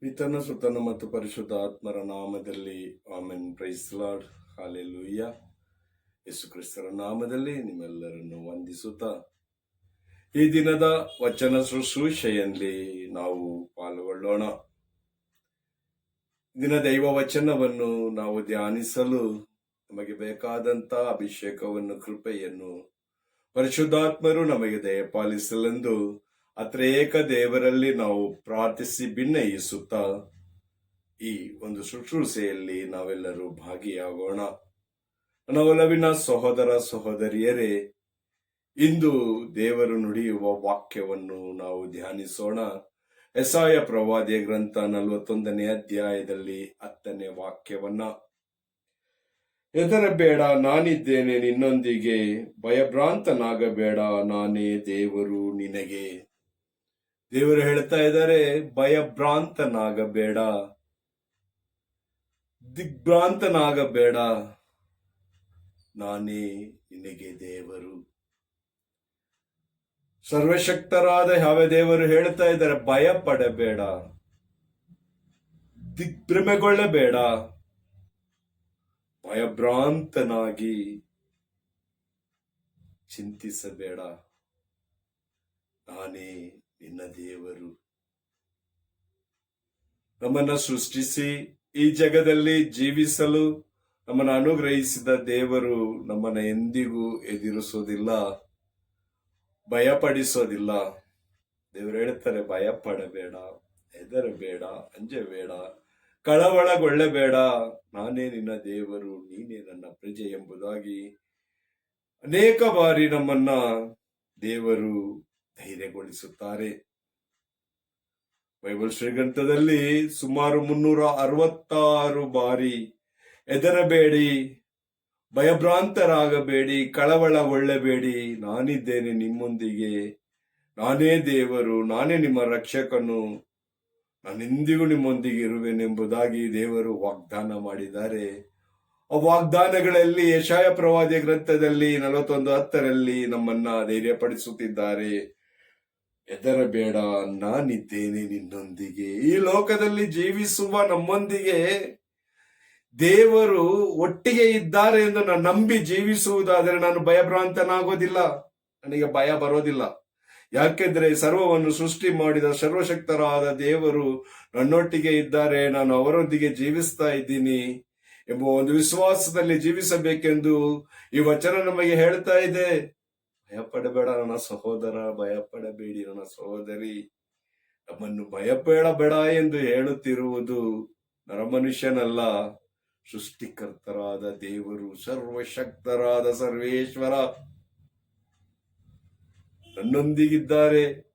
ಪಿತನ ಸುತನ ಮತ್ತು ಪರಿಶುದ್ಧ ಆತ್ಮರ ನಾಮದಲ್ಲಿ ಆಮೆನ್. ಪ್ರೈಸ್ಲಾಡ್ ಹಾಲೆ ಲೂಯ್ಯ ಯೇಸು ಕ್ರಿಸ್ತರ ನಾಮದಲ್ಲಿ ನಿಮ್ಮೆಲ್ಲರನ್ನು ವಂದಿಸುತ್ತಾ ಈ ದಿನದ ವಚನ ಶುಶ್ರೂಷೆಯಲ್ಲಿ ನಾವು ಪಾಲ್ಗೊಳ್ಳೋಣ. ದಿನ ದೈವ ವಚನವನ್ನು ನಾವು ಧ್ಯಾನಿಸಲು ನಮಗೆ ಬೇಕಾದಂತ ಅಭಿಷೇಕವನ್ನು, ಕೃಪೆಯನ್ನು ಪರಿಶುದ್ಧಾತ್ಮರು ನಮಗೆ ದಯಪಾಲಿಸಲೆಂದು ಅತ್ರೇಕ ದೇವರಲ್ಲಿ ನಾವು ಪ್ರಾರ್ಥಿಸಿ ಭಿನ್ನಯಿಸುತ್ತಾ ಈ ಒಂದು ಶುಶ್ರೂಷೆಯಲ್ಲಿ ನಾವೆಲ್ಲರೂ ಭಾಗಿಯಾಗೋಣ. ನವಲವಿನ ಸಹೋದರ ಸಹೋದರಿಯರೇ, ಇಂದು ದೇವರು ನುಡಿಯುವ ವಾಕ್ಯವನ್ನು ನಾವು ಧ್ಯಾನಿಸೋಣ. ಎಸಾಯ ಪ್ರವಾದಿಯ ಗ್ರಂಥ ನಲವತ್ತೊಂದನೇ ಅಧ್ಯಾಯದಲ್ಲಿ ಹತ್ತನೇ ವಾಕ್ಯವನ್ನ. ಹೆದರಬೇಡ, ನಾನಿದ್ದೇನೆ ನಿನ್ನೊಂದಿಗೆ. ಭಯಭ್ರಾಂತನಾಗಬೇಡ, ನಾನೇ ದೇವರು ನಿನಗೆ. ದೇವರು ಹೇಳ್ತಾ ಇದ್ದಾರೆ, ಭಯಭ್ರಾಂತನಾಗಬೇಡ. ದಿಗ್ಭ್ರಾಂತನಾಗಬೇಡ. ನಾನೇ ನಿನಗೆ ದೇವರು. ಸರ್ವಶಕ್ತರಾದ ಯಾವ ದೇವರು ಹೇಳ್ತಾ ಇದ್ದಾರೆ ಭಯ ಪಡಬೇಡ ದಿಗ್ಭ್ರಮೆಗೊಳ್ಳಬೇಡ. ಭಯಭ್ರಾಂತನಾಗಿ ಚಿಂತಿಸಬೇಡ. ನಾನೇ ನಿನ್ನ ದೇವರು. ನಮ್ಮನ್ನ ಸೃಷ್ಟಿಸಿ ಈ ಜಗದಲ್ಲಿ ಜೀವಿಸಲು ನಮ್ಮನ್ನು ಅನುಗ್ರಹಿಸಿದ ದೇವರು ನಮ್ಮನ್ನ ಎಂದಿಗೂ ಎದುರಿಸೋದಿಲ್ಲ, ಭಯಪಡಿಸೋದಿಲ್ಲ. ದೇವರು ಹೇಳ್ತಾರೆ ಭಯ ಪಡಬೇಡ ಹೆದರಬೇಡ, ಅಂಜಬೇಡ, ಕಳವಳಗೊಳ್ಳಬೇಡ. ನಾನೇ ನಿನ್ನ ದೇವರು, ನೀನೇ ನನ್ನ ಪ್ರಜೆ ಎಂಬುದಾಗಿ ಅನೇಕ ಬಾರಿ ನಮ್ಮನ್ನ ದೇವರು ಧೈರ್ಯಗೊಳಿಸುತ್ತಾರೆ. ಬೈಬಲ್ ಶ್ರೀಗ್ರಂಥದಲ್ಲಿ ಸುಮಾರು ಮುನ್ನೂರ ಅರವತ್ತಾರು ಬಾರಿ, ಎದರಬೇಡಿ, ಭಯಭ್ರಾಂತರಾಗಬೇಡಿ, ಕಳವಳಗೊಳ್ಳಬೇಡಿ, ನಾನಿದ್ದೇನೆ ನಿಮ್ಮೊಂದಿಗೆ. ನಾನೇ ದೇವರು, ನಾನೇ ನಿಮ್ಮ ರಕ್ಷಕನು. ನಾನೆಂದಿಗೂ ನಿಮ್ಮೊಂದಿಗೆ ಇರುವೆನೆಂಬುದಾಗಿ ದೇವರು ವಾಗ್ದಾನ ಮಾಡಿದ್ದಾರೆ. ಆ ವಾಗ್ದಾನಗಳಲ್ಲಿ ಯಶಾಯ ಪ್ರವಾದಿ ಗ್ರಂಥದಲ್ಲಿ ನಲವತ್ತೊಂದು ಹತ್ತರಲ್ಲಿ ನಮ್ಮನ್ನ ಧೈರ್ಯಪಡಿಸುತ್ತಿದ್ದಾರೆ. ಹೆದರಬೇಡ ನಾನಿದ್ದೇನೆ ನಿನ್ನೊಂದಿಗೆ. ಈ ಲೋಕದಲ್ಲಿ ಜೀವಿಸುವ ನಮ್ಮೊಂದಿಗೆ ದೇವರು ಒಟ್ಟಿಗೆ ಇದ್ದಾರೆ ಎಂದು ನಾನು ನಂಬಿ ಜೀವಿಸುವುದಾದರೆ ನಾನು ಭಯಭ್ರಾಂತನಾಗೋದಿಲ್ಲ. ನನಗೆ ಭಯ ಬರೋದಿಲ್ಲ. ಯಾಕೆಂದ್ರೆ ಸರ್ವವನ್ನು ಸೃಷ್ಟಿ ಮಾಡಿದ ಸರ್ವಶಕ್ತರಾದ ದೇವರು ನನ್ನೊಟ್ಟಿಗೆ ಇದ್ದಾರೆ. ನಾನು ಅವರೊಂದಿಗೆ ಜೀವಿಸ್ತಾ ಇದ್ದೀನಿ ಎಂಬ ಒಂದು ವಿಶ್ವಾಸದಲ್ಲಿ ಜೀವಿಸಬೇಕೆಂದು ಈ ವಚನ ನಮಗೆ ಹೇಳ್ತಾ ಇದೆ. ಭಯಪಡಬೇಡ ನನ್ನ ಸಹೋದರ, ಭಯಪಡಬೇಡಿ ನನ್ನ ಸಹೋದರಿ. ನಮ್ಮನ್ನು ಭಯಪಡಬೇಡ ಎಂದು ಹೇಳುತ್ತಿರುವುದು ನರಮನುಷ್ಯನಲ್ಲ ಸೃಷ್ಟಿಕರ್ತರಾದ ದೇವರು, ಸರ್ವಶಕ್ತರಾದ ಸರ್ವೇಶ್ವರ. ನನ್ನೊಂದಿಗಿದ್ದಾರೆ,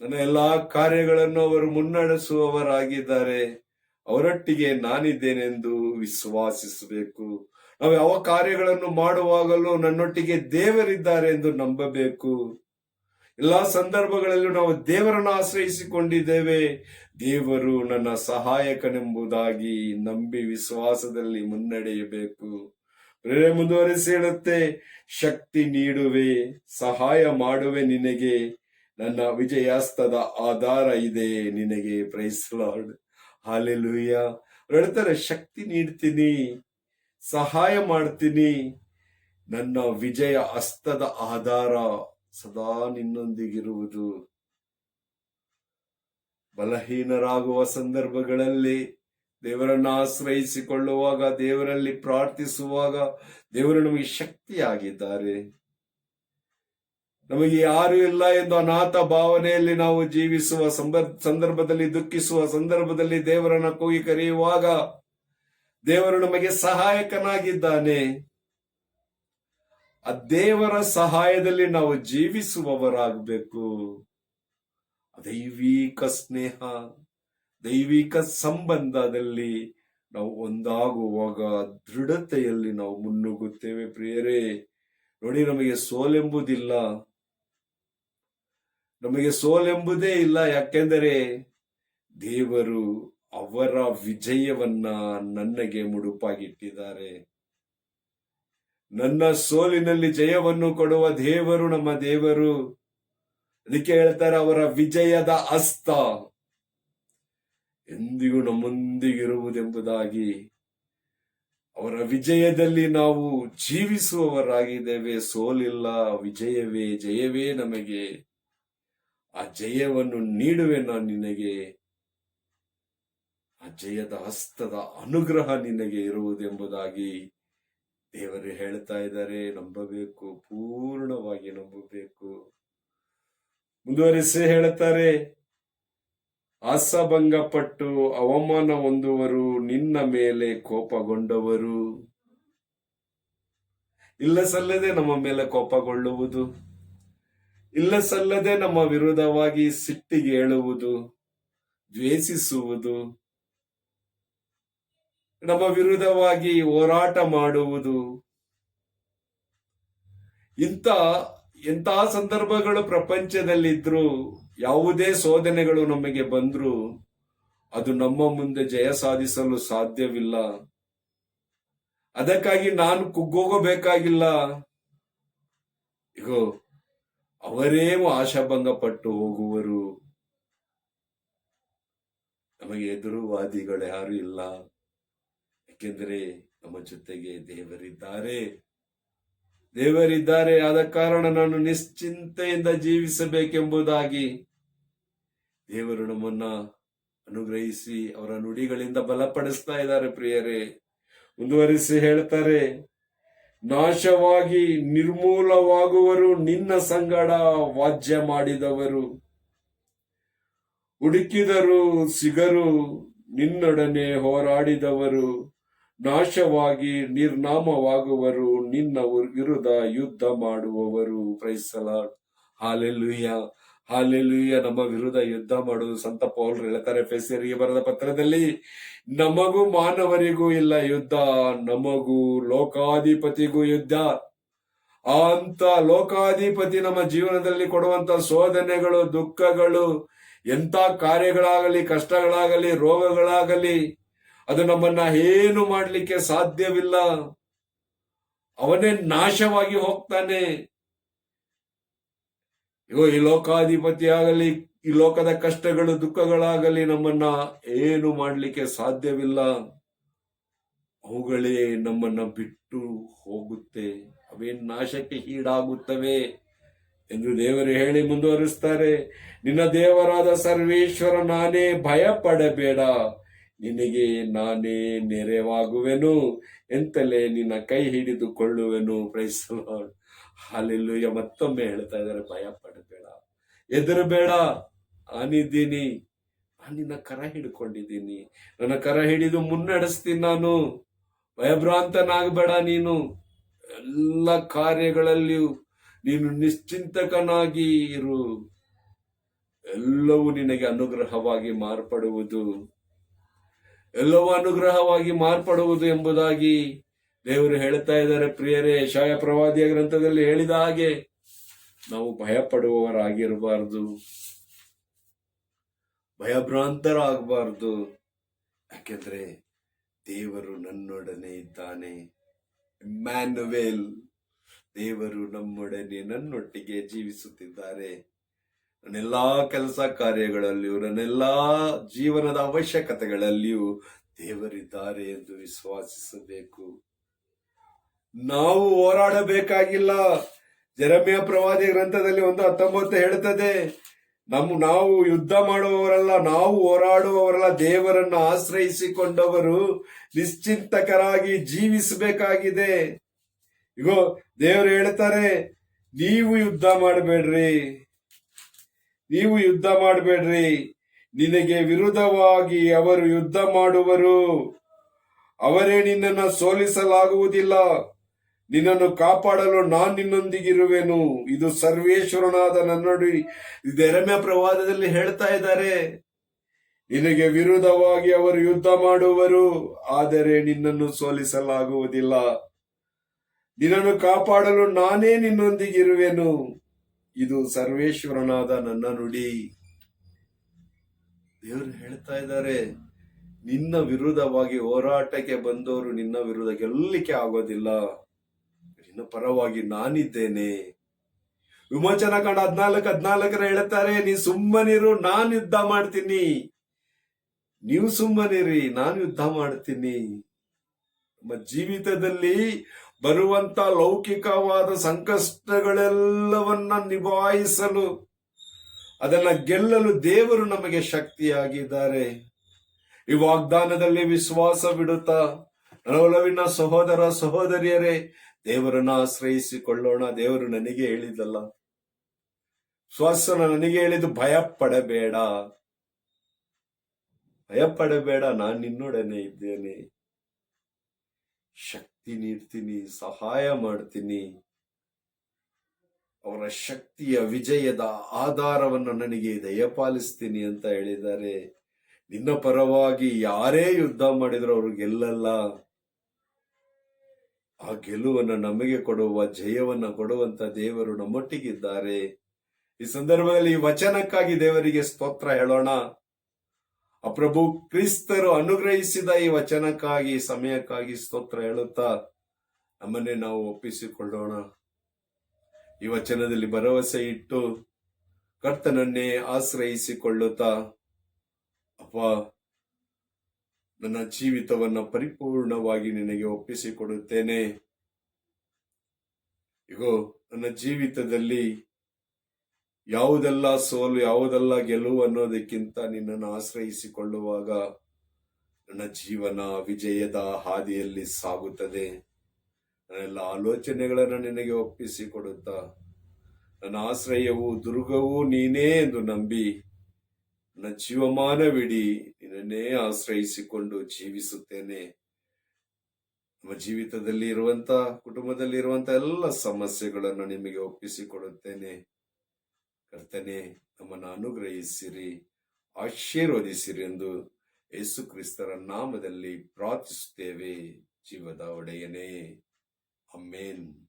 ನನ್ನ ಎಲ್ಲಾ ಕಾರ್ಯಗಳನ್ನು ಅವರು ಮುನ್ನಡೆಸುವವರಾಗಿದ್ದಾರೆ. ಅವರೊಟ್ಟಿಗೆ ನಾನಿದ್ದೇನೆಂದು ವಿಶ್ವಾಸಿಸಬೇಕು. ನಾವು ಯಾವ ಕಾರ್ಯಗಳನ್ನು ಮಾಡುವಾಗಲೂ ನನ್ನೊಟ್ಟಿಗೆ ದೇವರಿದ್ದಾರೆ ಎಂದು ನಂಬಬೇಕು. ಎಲ್ಲಾ ಸಂದರ್ಭಗಳಲ್ಲೂ ನಾವು ದೇವರನ್ನು ಆಶ್ರಯಿಸಿಕೊಂಡಿದ್ದೇವೆ. ದೇವರು ನನ್ನ ಸಹಾಯಕನೆಂಬುದಾಗಿ ನಂಬಿ ವಿಶ್ವಾಸದಲ್ಲಿ ಮುನ್ನಡೆಯಬೇಕು. ಮುಂದುವರಿಸಿ ಹೇಳುತ್ತೆ, ಶಕ್ತಿ ನೀಡುವೆ, ಸಹಾಯ ಮಾಡುವೆ ನಿನಗೆ. ನನ್ನ ವಿಜಯಾಸ್ತದ ಆಧಾರ ಇದೆ, ನಿನಗೆ ಪ್ರೈಸ್ ಲಾರ್ಡ್ ಹಾಲೆಲೂಯ ಹೇಳ್ತಾರೆ ಶಕ್ತಿ ನೀಡ್ತೀನಿ. ಸಹಾಯ ಮಾಡ್ತೀನಿ. ನನ್ನ ವಿಜಯ ಹಸ್ತದ ಆಧಾರ ಸದಾ ನಿನ್ನೊಂದಿಗಿರುವುದು. ಬಲಹೀನರಾಗುವ ಸಂದರ್ಭಗಳಲ್ಲಿ ದೇವರನ್ನು ಆಶ್ರಯಿಸಿಕೊಳ್ಳುವಾಗ, ದೇವರಲ್ಲಿ ಪ್ರಾರ್ಥಿಸುವಾಗ ದೇವರು ನಮಗೆ ಶಕ್ತಿಯಾಗಿದ್ದಾರೆ. ನಮಗೆ ಯಾರು ಇಲ್ಲ ಎಂದು ಅನಾಥ ಭಾವನೆಯಲ್ಲಿ ನಾವು ಜೀವಿಸುವ ಸಂದರ್ಭದಲ್ಲಿ, ದುಃಖಿಸುವ ಸಂದರ್ಭದಲ್ಲಿ ದೇವರನ್ನ ಕೂಗಿ ಕರೆಯುವಾಗ ದೇವರು ನಮಗೆ ಸಹಾಯಕನಾಗಿದ್ದಾನೆ. ಆ ದೇವರ ಸಹಾಯದಲ್ಲಿ ನಾವು ಜೀವಿಸುವವರಾಗಬೇಕು. ದೈವಿಕ ಸ್ನೇಹ, ದೈವಿಕ ಸಂಬಂಧದಲ್ಲಿ ನಾವು ಒಂದಾಗುವಾಗ ದೃಢತೆಯಲ್ಲಿ ನಾವು ಮುನ್ನುಗ್ಗುತ್ತೇವೆ ಪ್ರಿಯರೇ. ನೋಡಿ, ನಮಗೆ ಸೋಲೆಂಬುದಿಲ್ಲ. ನಮಗೆ ಸೋಲೆಂಬುದೇ ಇಲ್ಲ. ಯಾಕೆಂದರೆ ದೇವರು ಅವರ ವಿಜಯವನ್ನ ನನಗೆ ಮುಡುಪಾಗಿಟ್ಟಿದ್ದಾರೆ. ನನ್ನ ಸೋಲಿನಲ್ಲಿ ಜಯವನ್ನು ಕೊಡುವ ದೇವರು ನಮ್ಮ ದೇವರು. ಅದಕ್ಕೆ ಹೇಳ್ತಾರೆ ಅವರ ವಿಜಯದ ಅಸ್ತ. ಎಂದಿಗೂ ನಮ್ಮೊಂದಿಗಿರುವುದೆಂಬುದಾಗಿ ಅವರ ವಿಜಯದಲ್ಲಿ ನಾವು ಜೀವಿಸುವವರಾಗಿದ್ದೇವೆ. ಸೋಲಿಲ್ಲ, ವಿಜಯವೇ, ಜಯವೇ ನಮಗೆ. ಆ ಜಯವನ್ನು ನೀಡುವೆ ನಾನು ನಿನಗೆ. ಆ ಜಯದ ಹಸ್ತದ ಅನುಗ್ರಹ ನಿನಗೆ ಇರುವುದೆಂಬುದಾಗಿ ದೇವರು ಹೇಳ್ತಾ ಇದ್ದಾರೆ. ನಂಬಬೇಕು, ಪೂರ್ಣವಾಗಿ ನಂಬಬೇಕು. ಮುಂದುವರಿಸಿ ಹೇಳುತ್ತಾರೆ ಆಸಭಂಗಪಟ್ಟು ಅವಮಾನ ಹೊಂದುವರು, ನಿನ್ನ ಮೇಲೆ ಕೋಪಗೊಂಡವರು. ಇಲ್ಲ ಸಲ್ಲದೆ ನಮ್ಮ ಮೇಲೆ ಕೋಪಗೊಳ್ಳುವುದು. ಇಲ್ಲ ಸಲ್ಲದೆ ನಮ್ಮ ವಿರುದ್ಧವಾಗಿ ಸಿಟ್ಟಿಗೆ ಏಳುವುದು ದ್ವೇಷಿಸುವುದು. ನಮ್ಮ ವಿರುದ್ಧವಾಗಿ ಹೋರಾಟ ಮಾಡುವುದು. ಇಂಥ ಎಂಥ ಸಂದರ್ಭಗಳು ಪ್ರಪಂಚದಲ್ಲಿದ್ರು, ಯಾವುದೇ ಶೋಧನೆಗಳು ನಮಗೆ ಬಂದ್ರು, ಅದು ನಮ್ಮ ಮುಂದೆ ಜಯ ಸಾಧಿಸಲು ಸಾಧ್ಯವಿಲ್ಲ. ಅದಕ್ಕಾಗಿ ನಾನು ಕುಗ್ಗೋಗಬೇಕಾಗಿಲ್ಲ. ಇಗೋ, ಅವರೇ ಆಶಾಭಂಗ ಪಟ್ಟು ಹೋಗುವರು. ನಮಗೆ ಎದುರುವಾದಿಗಳು ಯಾರು ಇಲ್ಲ. ಯಾಕೆಂದರೆ ನಮ್ಮ ಜೊತೆಗೆ ದೇವರಿದ್ದಾರೆ. ದೇವರಿದ್ದಾರೆ ಆದ ಕಾರಣ ನಾನು ನಿಶ್ಚಿಂತೆಯಿಂದ ಜೀವಿಸಬೇಕೆಂಬುದಾಗಿ ದೇವರು ನಮ್ಮನ್ನ ಅನುಗ್ರಹಿಸಿ ಅವರ ನುಡಿಗಳಿಂದ ಬಲಪಡಿಸ್ತಾ ಇದ್ದಾರೆ ಪ್ರಿಯರೇ. ಮುಂದುವರಿಸಿ ಹೇಳ್ತಾರೆ, ನಾಶವಾಗಿ ನಿರ್ಮೂಲವಾಗುವರು ನಿನ್ನ ಸಂಗಡ ವಾಜ್ಯ ಮಾಡಿದವರು. ಹುಡುಕಿದರು ಸಿಗರು ನಿನ್ನೊಡನೆ ಹೋರಾಡಿದವರು. ನಾಶವಾಗಿ ನಿರ್ನಾಮವಾಗುವರು, ನಿನ್ನ ವಿರುದ್ಧ ಯುದ್ಧ ಮಾಡುವವರು. ಪ್ರೈಸಲ ಹಾಲೆಲ್ಲುಯ್ಯ ಹಾಲೆಲ್ಲುಯ್ಯ ನಮ್ಮ ವಿರುದ್ಧ ಯುದ್ಧ ಮಾಡುವುದು. ಸಂತ ಪೌಲ್ ಹೇಳ್ತಾರೆ ಫೆಸರಿಗೆ ಬರೆದ ಪತ್ರದಲ್ಲಿ, ನಮಗೂ ಮಾನವರಿಗೂ ಇಲ್ಲ ಯುದ್ಧ, ನಮಗೂ ಲೋಕಾಧಿಪತಿಗೂ ಯುದ್ಧ. ಅಂತ ಲೋಕಾಧಿಪತಿ ನಮ್ಮ ಜೀವನದಲ್ಲಿ ಕೊಡುವಂತ ಶೋಧನೆಗಳು, ದುಃಖಗಳು ಎಂತ ಕಾರ್ಯಗಳಾಗಲಿ, ಕಷ್ಟಗಳಾಗಲಿ, ರೋಗಗಳಾಗಲಿ ಅದು ನಮ್ಮನ್ನ ಏನು ಮಾಡಲಿಕ್ಕೆ ಸಾಧ್ಯವಿಲ್ಲ. ಅವನೇ ನಾಶವಾಗಿ ಹೋಗ್ತಾನೆ. ಇಗೋ, ಈ ಲೋಕಾಧಿಪತಿ ಆಗಲಿ ಈ ಲೋಕದ ಕಷ್ಟಗಳು, ದುಃಖಗಳಾಗಲಿ ನಮ್ಮನ್ನ ಏನು ಮಾಡಲಿಕ್ಕೆ ಸಾಧ್ಯವಿಲ್ಲ. ಅವುಗಳೇ ನಮ್ಮನ್ನ ಬಿಟ್ಟು ಹೋಗುತ್ತೆ. ಅವೇ ನಾಶಕ್ಕೆ ಈಡಾಗುತ್ತವೆ ಎಂದು ದೇವರು ಹೇಳಿ ಮುಂದುವರಿಸ್ತಾರೆ. ನಿನ್ನ ದೇವರಾದ ಸರ್ವೇಶ್ವರ, ನಾನೇ ಭಯ ಪಡಬೇಡ ನಿನಗೆ ನಾನೇ ನೆರವಾಗುವೆನು ಎಂತಲೇ ನಿನ್ನ ಕೈ ಹಿಡಿದುಕೊಳ್ಳುವೆನು? ಪ್ರೈಸಲು ಹಾಲೆಲ್ಲೂಯ ಮತ್ತೊಮ್ಮೆ ಹೇಳ್ತಾ ಇದ್ದಾರೆ ಭಯ ಪಡಬೇಡ ಎದುರಬೇಡ ನಾನಿದ್ದೀನಿ ನಾನು ನಿನ್ನ ಕರ ಹಿಡ್ಕೊಂಡಿದ್ದೀನಿ. ನನ್ನ ಕರ ಹಿಡಿದು ಮುನ್ನಡೆಸ್ತೀನಿ ನಾನು. ಭಯಭ್ರಾಂತನಾಗಬೇಡ ನೀನು. ಎಲ್ಲ ಕಾರ್ಯಗಳಲ್ಲಿಯೂ ನೀನು ನಿಶ್ಚಿಂತಕನಾಗಿ ಇರು. ಎಲ್ಲವೂ ನಿನಗೆ ಅನುಗ್ರಹವಾಗಿ ಮಾರ್ಪಡುವುದು. ಎಲ್ಲವೂ ಅನುಗ್ರಹವಾಗಿ ಮಾರ್ಪಡುವುದು ಎಂಬುದಾಗಿ ದೇವರು ಹೇಳ್ತಾ ಇದ್ದಾರೆ. ಪ್ರಿಯರೇ ಶಾಯ ಪ್ರವಾದಿಯ ಗ್ರಂಥದಲ್ಲಿ ಹೇಳಿದ ಹಾಗೆ ನಾವು ಭಯ ಪಡುವವರಾಗಿರಬಾರದು ಭಯಭ್ರಾಂತರಾಗಬಾರದು. ಯಾಕೆಂದ್ರೆ ದೇವರು ನನ್ನೊಡನೆ ಇದ್ದಾನೆ. ಮ್ಯಾನುವೆಲ್ ದೇವರು ನಮ್ಮೊಡನೆ ನನ್ನೊಟ್ಟಿಗೆ ಜೀವಿಸುತ್ತಿದ್ದಾರೆ. ನನ್ನೆಲ್ಲಾ ಕೆಲಸ ಕಾರ್ಯಗಳಲ್ಲಿಯೂ, ನನ್ನೆಲ್ಲ ಜೀವನದ ಅವಶ್ಯಕತೆಗಳಲ್ಲಿಯೂ ದೇವರಿದ್ದಾರೆ ಎಂದು ವಿಶ್ವಾಸಿಸಬೇಕು. ನಾವು ಹೋರಾಡಬೇಕಾಗಿಲ್ಲ. ಜರಮೆಯ ಪ್ರವಾದಿ ಗ್ರಂಥದಲ್ಲಿ ಒಂದು ಹತ್ತೊಂಬತ್ತು ಹೇಳುತ್ತದೆ ನಮ್ಮ ನಾವು ಯುದ್ಧ ಮಾಡುವವರಲ್ಲ, ನಾವು ಹೋರಾಡುವವರಲ್ಲ, ದೇವರನ್ನು ಆಶ್ರಯಿಸಿಕೊಂಡವರು ನಿಶ್ಚಿಂತಕರಾಗಿ ಜೀವಿಸಬೇಕಾಗಿದೆ. ಇಗೋ, ದೇವರು ಹೇಳ್ತಾರೆ, ನೀವು ಯುದ್ಧ ಮಾಡಬೇಡ್ರಿ. ನೀವು ಯುದ್ಧ ಮಾಡಬೇಡ್ರಿ. ನಿನಗೆ ವಿರುದ್ಧವಾಗಿ ಅವರು ಯುದ್ಧ ಮಾಡುವರು. ಅವರೇ ನಿನ್ನನ್ನು ಸೋಲಿಸಲಾಗುವುದಿಲ್ಲ. ನಿನ್ನನ್ನು ಕಾಪಾಡಲು ನಾನು ನಿನ್ನೊಂದಿಗಿರುವೆನು. ಇದು ಸರ್ವೇಶ್ವರನಾದ ನನ್ನಡಿ ಇದೆರಮ್ಯ ಪ್ರವಾದದಲ್ಲಿ ಹೇಳ್ತಾ ಇದ್ದಾರೆ. ನಿನಗೆ ವಿರುದ್ಧವಾಗಿ ಅವರು ಯುದ್ಧ ಮಾಡುವರು, ಆದರೆ ನಿನ್ನನ್ನು ಸೋಲಿಸಲಾಗುವುದಿಲ್ಲ. ನಿನ್ನನ್ನು ಕಾಪಾಡಲು ನಾನೇ ನಿನ್ನೊಂದಿಗಿರುವೆನು. ಇದು ಸರ್ವೇಶ್ವರನಾದ ನನ್ನ ನುಡಿ. ದೇವರು ಹೇಳ್ತಾ ಇದ್ದಾರೆ, ನಿನ್ನ ವಿರುದ್ಧವಾಗಿ ಹೋರಾಟಕ್ಕೆ ಬಂದವರು ನಿನ್ನ ವಿರುದ್ಧ ಗೆಲ್ಲಲಿಕ್ಕೆ ಆಗೋದಿಲ್ಲ. ನಿನ್ನ ಪರವಾಗಿ ನಾನಿದ್ದೇನೆ. ವಿಮೋಚನಾ ಕಂಡ ಹದ್ನಾಲ್ಕು, ಹದ್ನಾಲ್ಕರ ಹೇಳ್ತಾರೆ, ನೀ ಸುಮ್ಮನಿರು, ನಾನು ಯುದ್ಧ ಮಾಡ್ತೀನಿ. ನೀವು ಸುಮ್ಮನಿರಿ, ನಾನು ಯುದ್ಧ ಮಾಡ್ತೀನಿ. ನಮ್ಮ ಜೀವಿತದಲ್ಲಿ ಬರುವಂತ ಲೌಕಿಕವಾದ ಸಂಕಷ್ಟಗಳೆಲ್ಲವನ್ನ ನಿಭಾಯಿಸಲು, ಅದನ್ನ ಗೆಲ್ಲಲು ದೇವರು ನಮಗೆ ಶಕ್ತಿಯಾಗಿದ್ದಾರೆ. ಈ ವಾಗ್ದಾನದಲ್ಲಿ ವಿಶ್ವಾಸ ಬಿಡುತ್ತಾ ನನ್ನ ಸಹೋದರ ಸಹೋದರಿಯರೇ, ದೇವರನ್ನ ಆಶ್ರಯಿಸಿಕೊಳ್ಳೋಣ. ದೇವರು ನನಗೆ ಹೇಳಿದಲ್ಲ ಶ್ವಾಸನ ನನಗೆ ಹೇಳಿದ್ದು ಭಯ ಪಡಬೇಡ ಭಯ ಪಡಬೇಡ ನಾನು ನಿನ್ನೊಡನೆ ಇದ್ದೇನೆ. ಶಕ್ತಿ ನೀಡ್ತೀನಿ ಸಹಾಯ ಮಾಡ್ತೀನಿ. ಅವರ ಶಕ್ತಿಯ ವಿಜಯದ ಆಧಾರವನ್ನು ನನಗೆ ದಯಪಾಲಿಸ್ತೀನಿ ಅಂತ ಹೇಳಿದ್ದಾರೆ. ನಿನ್ನ ಪರವಾಗಿ ಯಾರೇ ಯುದ್ಧ ಮಾಡಿದ್ರು ಅವರು ಗೆಲ್ಲಲ್ಲ. ಆ ಗೆಲುವನ್ನು ನಮಗೆ ಕೊಡುವ, ಜಯವನ್ನ ಕೊಡುವಂತ ದೇವರು ನಮ್ಮೊಟ್ಟಿಗಿದ್ದಾರೆ. ಈ ಸಂದರ್ಭದಲ್ಲಿ ವಚನಕ್ಕಾಗಿ ದೇವರಿಗೆ ಸ್ತೋತ್ರ ಹೇಳೋಣ. ಪ್ರಭು ಕ್ರಿಸ್ತರು ಅನುಗ್ರಹಿಸಿದ ಈ ವಚನಕ್ಕಾಗಿ ಸಮಯಕ್ಕಾಗಿ ಸ್ತೋತ್ರ ಹೇಳುತ್ತಾ, ನಮ್ಮನ್ನೇ ನಾವು ಒಪ್ಪಿಸಿಕೊಳ್ಳೋಣ. ಈ ವಚನದಲ್ಲಿ ಭರವಸೆ ಇಟ್ಟು ಕರ್ತನನ್ನೇ ಆಶ್ರಯಿಸಿಕೊಳ್ಳುತ್ತಾ, ಅಪ್ಪ, ನನ್ನ ಜೀವಿತವನ್ನ ಪರಿಪೂರ್ಣವಾಗಿ ನಿನಗೆ ಒಪ್ಪಿಸಿಕೊಡುತ್ತೇನೆ. ಇಗೋ, ನನ್ನ ಜೀವಿತದಲ್ಲಿ ಯಾವುದೆಲ್ಲ ಸೋಲು, ಯಾವುದೆಲ್ಲ ಗೆಲುವು ಅನ್ನೋದಕ್ಕಿಂತ ನಿನ್ನನ್ನು ಆಶ್ರಯಿಸಿಕೊಳ್ಳುವಾಗ ನನ್ನ ಜೀವನ ವಿಜಯದ ಹಾದಿಯಲ್ಲಿ ಸಾಗುತ್ತದೆ. ನನ್ನೆಲ್ಲ ಆಲೋಚನೆಗಳನ್ನು ನಿನಗೆ ಒಪ್ಪಿಸಿಕೊಡುತ್ತಾ, ನನ್ನ ಆಶ್ರಯವು ದುರ್ಗವೂ ನೀನೇ ಎಂದು ನಂಬಿ, ನನ್ನ ಜೀವಮಾನವಿಡೀ ನಿನ್ನನ್ನೇ ಆಶ್ರಯಿಸಿಕೊಂಡು ಜೀವಿಸುತ್ತೇನೆ. ನಮ್ಮ ಜೀವಿತದಲ್ಲಿ ಇರುವಂತ ಕುಟುಂಬದಲ್ಲಿ ಇರುವಂತ ಎಲ್ಲ ಸಮಸ್ಯೆಗಳನ್ನು ನಿಮಗೆ ಒಪ್ಪಿಸಿಕೊಡುತ್ತೇನೆ. ಕರ್ತನೆ ನಮ್ಮನ್ನು ಅನುಗ್ರಹಿಸಿರಿ ಆಶೀರ್ವದಿಸಿರಿ ಎಂದು ಯೇಸು ಕ್ರಿಸ್ತರ ನಾಮದಲ್ಲಿ ಪ್ರಾರ್ಥಿಸುತ್ತೇವೆ. ಜೀವದ ಒಡೆಯನೇ. ಅಮ್ಮೇನ್